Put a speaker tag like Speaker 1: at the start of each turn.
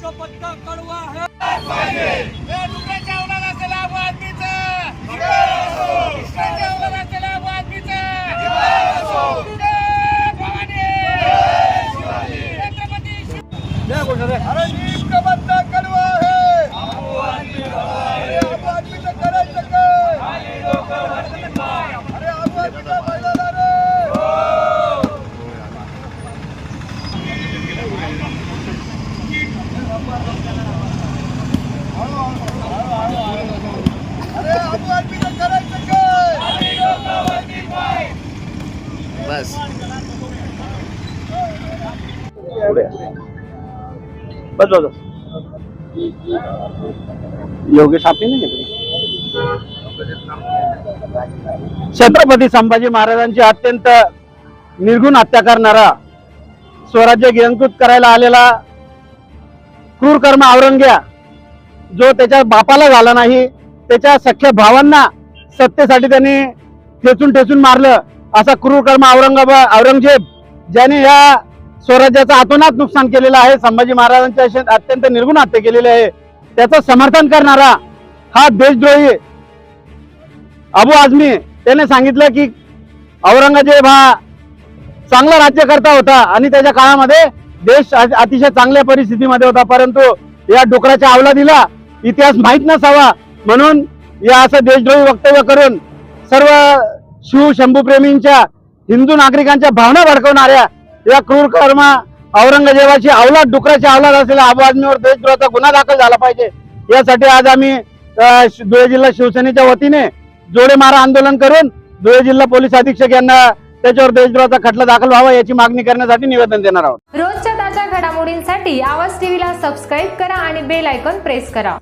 Speaker 1: नेमका पत्ता कडवा आहे. औलादाचा लाभ
Speaker 2: बस.
Speaker 3: बस बस योगेश आपली नाही छत्रपती संभाजी महाराजांची अत्यंत निर्गुण हत्या करणारा स्वराज्य गिरंकृत करायला आलेला क्रूर कर्म औरंग्या जो त्याच्या बापाला झाला नाही त्याच्या सख्या भावांना सत्तेसाठी त्यांनी ठेचून ठेचून मारलं असा क्रूर कर्म औरंगाबाद औरंगजेब ज्याने या स्वराज्याचं आतोनात नुकसान केलेलं आहे संभाजी महाराजांच्या अत्यंत निर्गुण हत्या केलेली आहे त्याचं समर्थन करणारा हा देशद्रोही अबू आझमी त्याने सांगितलं की औरंगजेब हा चांगला राज्यकर्ता होता आणि त्याच्या काळामध्ये देश अतिशय चांगल्या परिस्थितीमध्ये होता परंतु या डुकराच्या अवलादीला इतिहास माहीत नसावा म्हणून या असं देशद्रोही वक्तव्य करून सर्व शिव शंभूप्रेमींच्या हिंदू नागरिकांच्या भावना भडकवणाऱ्या या क्रूर कर्म औरंगजेबाची अवलाद डुकराची अवलाद असलेल्या आबू आदमीवर देशद्रोहाचा गुन्हा दाखल झाला पाहिजे. यासाठी आज आम्ही धुळे जिल्हा शिवसेनेच्या वतीने जोडे मारा आंदोलन करून धुळे जिल्हा पोलीस अधीक्षक यांना त्याच्यावर देशद्रोहाचा खटला दाखल व्हावा याची मागणी करण्यासाठी निवेदन देणार आहोत.
Speaker 4: रोजच्या ताज्या घडामोडींसाठी आवाज टीव्हीला सबस्क्राईब करा आणि बेल आयकॉन प्रेस करा.